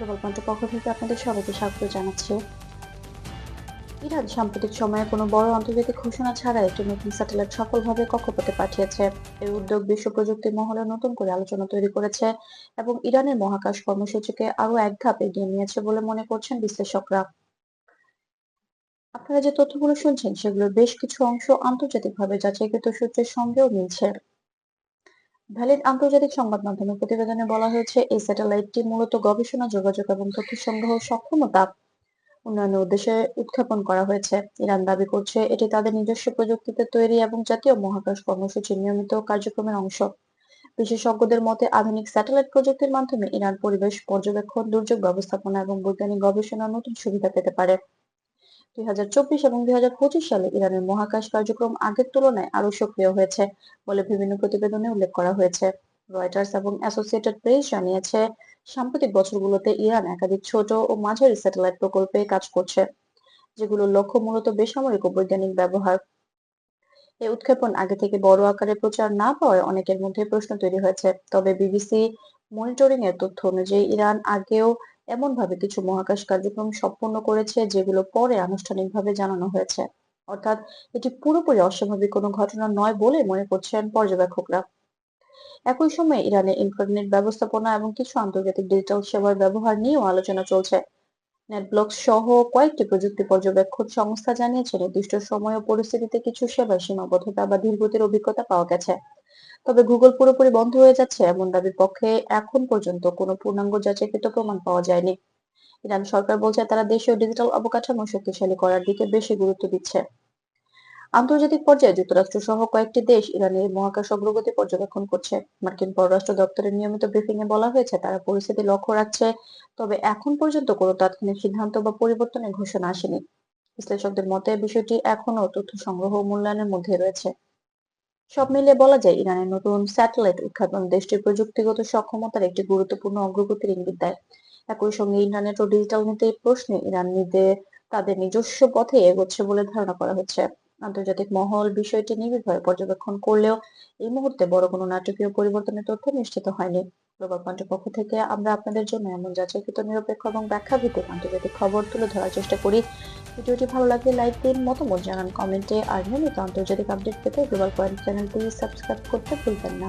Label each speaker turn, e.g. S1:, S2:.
S1: Global পয়েন্টের পক্ষ থেকে আপনাদের সবাইকে স্বাগত জানাচ্ছি। ইরান সাম্প্রতিক সময়ে কোনো বড় আন্তর্জাতিক ঘোষণা ছাড়া একটি নতুন স্যাটেলাইট সফলভাবে কক্ষপথে পাঠিয়েছে। এই উদ্যোগ বিশ্ব প্রযুক্তি মহলে নতুন করে আলোচনা তৈরি করেছে এবং ইরানের মহাকাশ কর্মসূচিকে আরও এক ধাপ এগিয়ে নিয়েছে বলে মনে করছেন বিশ্লেষকরা। আপনারা যে তথ্যগুলো শুনছেন, সেগুলোর বেশ কিছু অংশ আন্তর্জাতিকভাবে যাচাইকৃত সূত্রের সঙ্গেও মিলছে। ভ্যালিড আন্তর্জাতিক সংবাদ মাধ্যমের প্রতিবেদনে বলা হয়েছে, এই স্যাটেলাইটটি মূলত গবেষণা, যোগাযোগ এবং তথ্য সংগ্রহ সক্ষমতা উন্নয়নের উদ্দেশ্যে উত্থাপন করা হয়েছে। ইরান দাবি করছে, এটি তাদের নিজস্ব প্রযুক্তিতে তৈরি এবং জাতীয় মহাকাশ কর্মসূচির নিয়মিত কার্যক্রমের অংশ। বিশেষজ্ঞদের মতে, আধুনিক স্যাটেলাইট প্রযুক্তির মাধ্যমে ইরান পরিবেশ, পর্যবেক্ষণ, দুর্যোগ ব্যবস্থাপনা এবং বৈজ্ঞানিক গবেষণার নতুন সুবিধা পেতে পারে। দুই হাজার চব্বিশ এবং দুই হাজার পঁচিশ সালে ইরানের মহাকাশ কার্যক্রম আগের তুলনায় আরও সক্রিয় হয়েছে বলে বিভিন্ন প্রতিবেদনে উল্লেখ করা হয়েছে। রয়টার্স এবং অ্যাসোসিয়েটেড প্রেস জানিয়েছে, সাম্প্রতিক বছরগুলোতে ইরান একাধিক ছোট ও মাঝারি স্যাটেলাইট প্রকল্পে কাজ করছে যেগুলোর লক্ষ্য মূলত বেসামরিক ও বৈজ্ঞানিক ব্যবহার। এই উৎক্ষেপণ আগে থেকে বড় আকারে প্রচার না পাওয়ায় অনেকের মধ্যে প্রশ্ন তৈরি হয়েছে, তবে বিবিসি মনিটরিং এর তথ্য অনুযায়ী ইরান আগেও এমন ভাবে কিছু মহাকাশ কার্যক্রম সম্পন্ন করেছে যেগুলো পরে আনুষ্ঠানিকভাবে জানানো হয়েছে। অর্থাৎ এটি পুরোপুরি অস্বাভাবিক কোনো ঘটনা নয় বলে মনে করছেন পর্যবেক্ষকরা। একই সময়ে ইরানে ইন্টারনেট ব্যবস্থাপনা এবং কিছু আন্তর্জাতিক ডিজিটাল সেবার ব্যবহার নিয়েও আলোচনা চলছে। নেটব্লক্স সহ কয়েকটি প্রযুক্তি পর্যবেক্ষণ সংস্থা জানিয়েছে নির্দিষ্ট সময় ও পরিস্থিতিতে কিছু সেবায় সীমাবদ্ধতা বা ধীরগতির অভিজ্ঞতা পাওয়া গেছে। তবে গুগল পুরোপুরি বন্ধ হয়ে যাচ্ছে এমন দাবির পক্ষে এখন পর্যন্ত কোনো পূর্ণাঙ্গ যাচাইকৃত প্রমাণ পাওয়া যায়নি। ইরান সরকার বলছে তারা দেশীয় ডিজিটাল অবকাঠামো শক্তিশালী করার দিকে বেশি গুরুত্ব দিচ্ছে। আন্তর্জাতিক পর্যায়ে যুক্তরাষ্ট্র সহ কয়েকটি দেশ ইরানের মহাকাশ অগ্রগতি পর্যবেক্ষণ করছে। মার্কিন পররাষ্ট্র দপ্তরের নিয়মিত ব্রিফিং এ বলা হয়েছে, তারা পরিস্থিতি লক্ষ্য রাখছে, তবে এখন পর্যন্ত কোনো তাৎক্ষণিক সিদ্ধান্ত বা পরিবর্তনের ঘোষণা আসেনি। বিশ্লেষকদের মতে, বিষয়টি এখনও তথ্য সংগ্রহ মূল্যায়নের মধ্যে রয়েছে। সব মিলিয়ে বলা যায়, ইরানের নতুন স্যাটেলাইট উৎক্ষেপণ দেশটির প্রযুক্তিগত সক্ষমতার একটি গুরুত্বপূর্ণ অগ্রগতির ইঙ্গিত দেয়। একই সঙ্গে ইন্টারনেট ও ডিজিটাল নীতি প্রশ্নে ইরান নিজে তাদের নিজস্ব পথে এগোচ্ছে বলে ধারণা করা হচ্ছে। আন্তর্জাতিক মহল বিষয়টি নিবিড়ভাবে পর্যবেক্ষণ করলেও এই মুহূর্তে বড় কোনো নাটকীয় পরিবর্তনের তথ্য নিশ্চিত হয়নি। গ্লোবাল পয়েন্টের পক্ষ থেকে আমরা আপনাদের জন্য এমন যাচাইকৃত, নিরপেক্ষ এবং ব্যাখ্যা ভিত্তিক আন্তর্জাতিক খবর তুলে ধরার চেষ্টা করি। ভিডিওটি ভালো লাগলে লাইক দিন, মতামত জানান কমেন্টে। আর নিয়মিত আন্তর্জাতিক আপডেট পেতে গ্লোবাল পয়েন্ট চ্যানেলটি সাবস্ক্রাইব করতে ভুলবেন না।